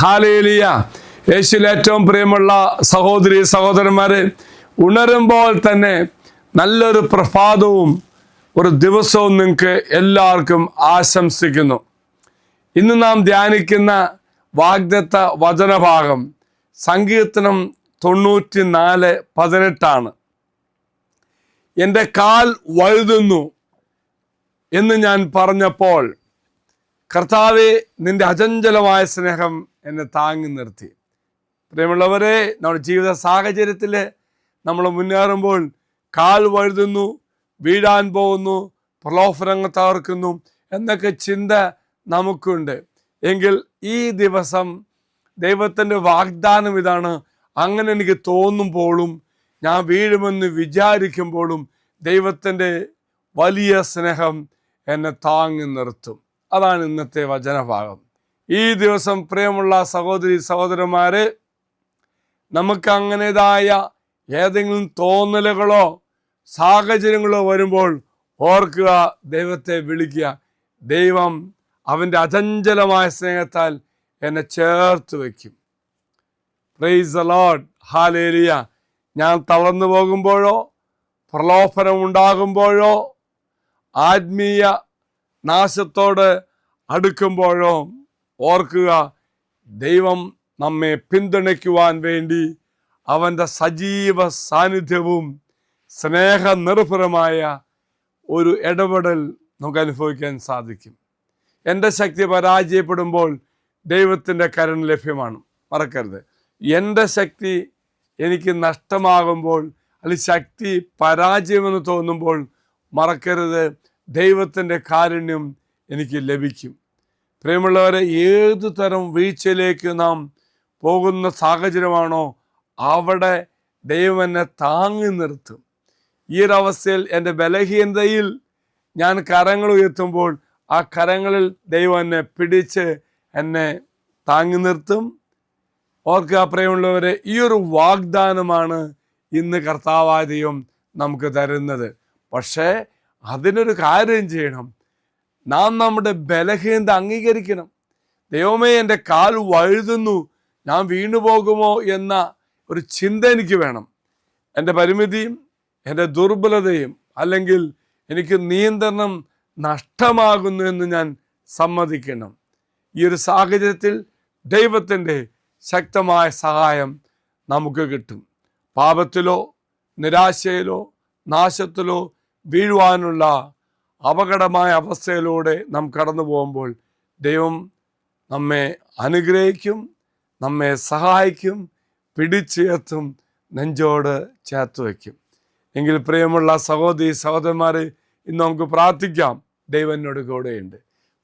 Hallelujah യേശുവിൽ ഏറ്റവും പ്രിയമുള്ള സഹോദരി സഹോദരന്മാരെ ഉണരുമ്പോൾ തന്നെ നല്ലൊരു പ്രഭാതവും ഒരു ദിവസവും നിങ്ങൾക്ക് എല്ലാവർക്കും ആശംസിക്കുന്നു. ഇന്ന് നാം ധ്യാനിക്കുന്ന വാഗ്ദത്ത വചനഭാഗം സങ്കീർത്തനം തൊണ്ണൂറ്റി നാല് പതിനെട്ടാണ്. എന്റെ കാൽ വഴുതുന്നു എന്ന് ഞാൻ പറഞ്ഞപ്പോൾ കർത്താവെ നിന്റെ അചഞ്ചലമായ സ്നേഹം എന്നെ താങ്ങി നിർത്തി. പ്രിയമുള്ളവരെ നമ്മുടെ ജീവിത സാഹചര്യത്തിൽ നമ്മൾ മുന്നേറുമ്പോൾ കാൽ വഴുതുന്നു വീഴാൻ പോകുന്നു പ്രലോഭനങ്ങൾ തകർക്കുന്നു എന്നൊക്കെ ചിന്ത നമുക്കുണ്ട്. എങ്കിൽ ഈ ദിവസം ദൈവത്തിന്റെ വാഗ്ദാനം ഇതാണ്. അങ്ങനെ എനിക്ക് തോന്നുമ്പോഴും ഞാൻ വീഴുമെന്ന് വിചാരിക്കുമ്പോഴും ദൈവത്തിന്റെ വലിയ സ്നേഹം എന്നെ താങ്ങി നിർത്തും. അതാണ് ഇന്നത്തെ വചനഭാഗം. ഈ ദിവസം പ്രിയമുള്ള സഹോദരി സഹോദരന്മാരെ നമുക്ക് അങ്ങനേതായ ഏതെങ്കിലും തോന്നലുകളോ സാഹചര്യങ്ങളോ വരുമ്പോൾ ഓർക്കുക ദൈവത്തെ വിളിക്കുക. ദൈവം അവന്റെ അചഞ്ചലമായ സ്നേഹത്താൽ എന്നെ ചേർത്ത് വയ്ക്കും. പ്രൈസ് ലോഡ് ഹാലേലിയ ഞാൻ തളർന്നു പോകുമ്പോഴോ പ്രലോഭനം ഉണ്ടാകുമ്പോഴോ ആത്മീയ നാശത്തോട് അടുക്കുമ്പോഴോ ഓർക്കുക ദൈവം നമ്മെ പിന്തുണയ്ക്കുവാൻ വേണ്ടി അവന്റെ സജീവ സാന്നിധ്യവും സ്നേഹനിർഭരമായ ഒരു ഇടപെടൽ നമുക്ക് അനുഭവിക്കാൻ സാധിക്കും. എന്റെ ശക്തി പരാജയപ്പെടുമ്പോൾ ദൈവത്തിന്റെ കരൺ ലഭ്യമാണ്. മറക്കരുത്. എന്റെ ശക്തി എനിക്ക് നഷ്ടമാകുമ്പോൾ അല്ലെങ്കിൽ ശക്തി പരാജയമെന്ന് തോന്നുമ്പോൾ മറക്കരുത്. ദൈവത്തിന്റെ കാരുണ്യം എനിക്ക് ലഭിക്കും. പ്രിയമുള്ളവരെ ഏതു തരം വീഴ്ചയിലേക്ക് നാം പോകുന്ന സാഹചര്യമാണോ അവിടെ ദൈവം എന്നെ താങ്ങി നിർത്തും. ഈ ഒരവസ്ഥയിൽ എന്റെ ബലഹീനതയിൽ ഞാൻ കരങ്ങൾ ഉയർത്തുമ്പോൾ ആ കരങ്ങളിൽ ദൈവം എന്നെ പിടിച്ച് എന്നെ താങ്ങി നിർത്തും. ഓർക്കുക പ്രിയമുള്ളവരെ ഈ ഒരു വാഗ്ദാനമാണ് ഇന്ന് കർത്താവാദിയും നമുക്ക് തരുന്നത്. പക്ഷേ അതിനൊരു കാര്യം ചെയ്യണം. നാം നമ്മുടെ ബലഹീനത അംഗീകരിക്കണം. ദൈവമേ എന്റെ കാൽ വഴുതുന്നു. ഞാൻ വീണു പോകുമോ എന്ന ഒരു ചിന്ത എനിക്ക് വേണം. എന്റെ പരിമിതിയും എന്റെ ദുർബലതയും അല്ലെങ്കിൽ എനിക്ക് നിയന്ത്രണം നഷ്ടമാകുന്നു എന്ന് ഞാൻ സമ്മതിക്കണം. ഈ ഒരു സാഹചര്യത്തിൽ ദൈവത്തിന്റെ ശക്തമായ സഹായം നമുക്ക് കിട്ടും. പാപത്തിലോ നിരാശയിലോ നാശത്തിലോ വീഴുവാനുള്ള അപകടമായ അവസ്ഥയിലൂടെ നാം കടന്നു പോകുമ്പോൾ ദൈവം നമ്മെ അനുഗ്രഹിക്കും നമ്മെ സഹായിക്കും പിടിച്ചുയർത്തും നെഞ്ചോട് ചേർത്ത് വയ്ക്കും. എങ്കിൽ പ്രിയമുള്ള സഹോദരി സഹോദരന്മാരെ ഇന്ന് നമുക്ക് പ്രാർത്ഥിക്കാം. ദൈവനോട് കൂടെയുണ്ട്.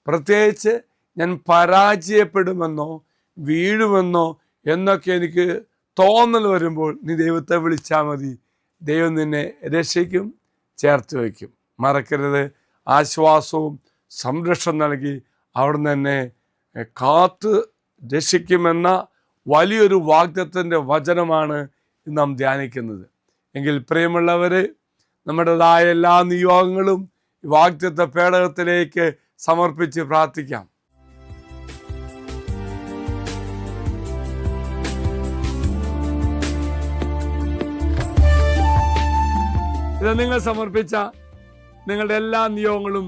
പ്രത്യേകിച്ച് ഞാൻ പരാജയപ്പെടുമെന്നോ വീഴുമെന്നോ എന്നൊക്കെ എനിക്ക് തോന്നൽ വരുമ്പോൾ നീ ദൈവത്തെ വിളിച്ചാൽ മതി. ദൈവം നിന്നെ രക്ഷിക്കും. ചേർത്ത് വയ്ക്കും. മറക്കരുത്. ആശ്വാസവും സംരക്ഷണം നൽകി അവിടുന്ന് തന്നെ കാത്ത് രക്ഷിക്കുമെന്ന വലിയൊരു വാഗ്ദത്തിന്റെ വചനമാണ് നാം ധ്യാനിക്കുന്നത്. എങ്കിൽ പ്രിയമുള്ളവർ നമ്മുടേതായ എല്ലാ നിയോഗങ്ങളും വാഗ്ദത്ത പേടകത്തിലേക്ക് സമർപ്പിച്ച് പ്രാർത്ഥിക്കാം. ഇത് നിങ്ങൾ സമർപ്പിച്ച നിങ്ങളുടെ എല്ലാ നിയോഗങ്ങളും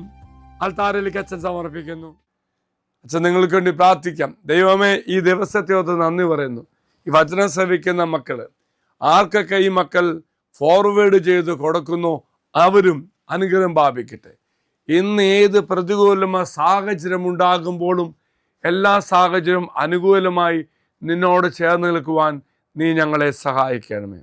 അൾത്താരയിലേക്ക് അച്ഛൻ സമർപ്പിക്കുന്നു. അച്ഛൻ നിങ്ങൾക്ക് വേണ്ടി പ്രാർത്ഥിക്കാം. ദൈവമേ ഈ ദിവസത്തെ ഓർത്ത് നന്ദി പറയുന്നു. ഈ വചനം ശ്രവിക്കുന്ന മക്കൾ ആർക്കൊക്കെ ഈ മക്കൾ ഫോർവേഡ് ചെയ്ത് കൊടുക്കുന്നു അവരും അനുഗ്രഹം പാപിക്കട്ടെ ഇന്ന് ഏത് പ്രതികൂലമായ സാഹചര്യം ഉണ്ടാകുമ്പോഴും എല്ലാ സാഹചര്യവും അനുകൂലമായി നിന്നോട് ചേർന്ന് നിൽക്കുവാൻ നീ ഞങ്ങളെ സഹായിക്കണമേ.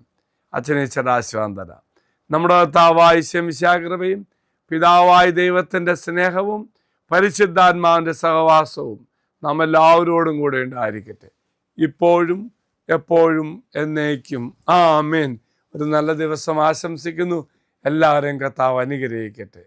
അച്ഛനെ ചടാശ്വാസം തരാം. നമ്മുടെ താവായ ശംശാകൃപയും പിതാവായ ദൈവത്തിന്റെ സ്നേഹവും പരിശുദ്ധാത്മാവിന്റെ സഹവാസവും നാം എല്ലാവരോടും കൂടെ ഉണ്ടായിരിക്കട്ടെ. ഇപ്പോഴും എപ്പോഴും എന്നേക്കും. ആ അമേൻ ഒരു നല്ല ദിവസം ആശംസിക്കുന്നു. എല്ലാവരെയും കത്താവ് അനുഗ്രഹിക്കട്ടെ.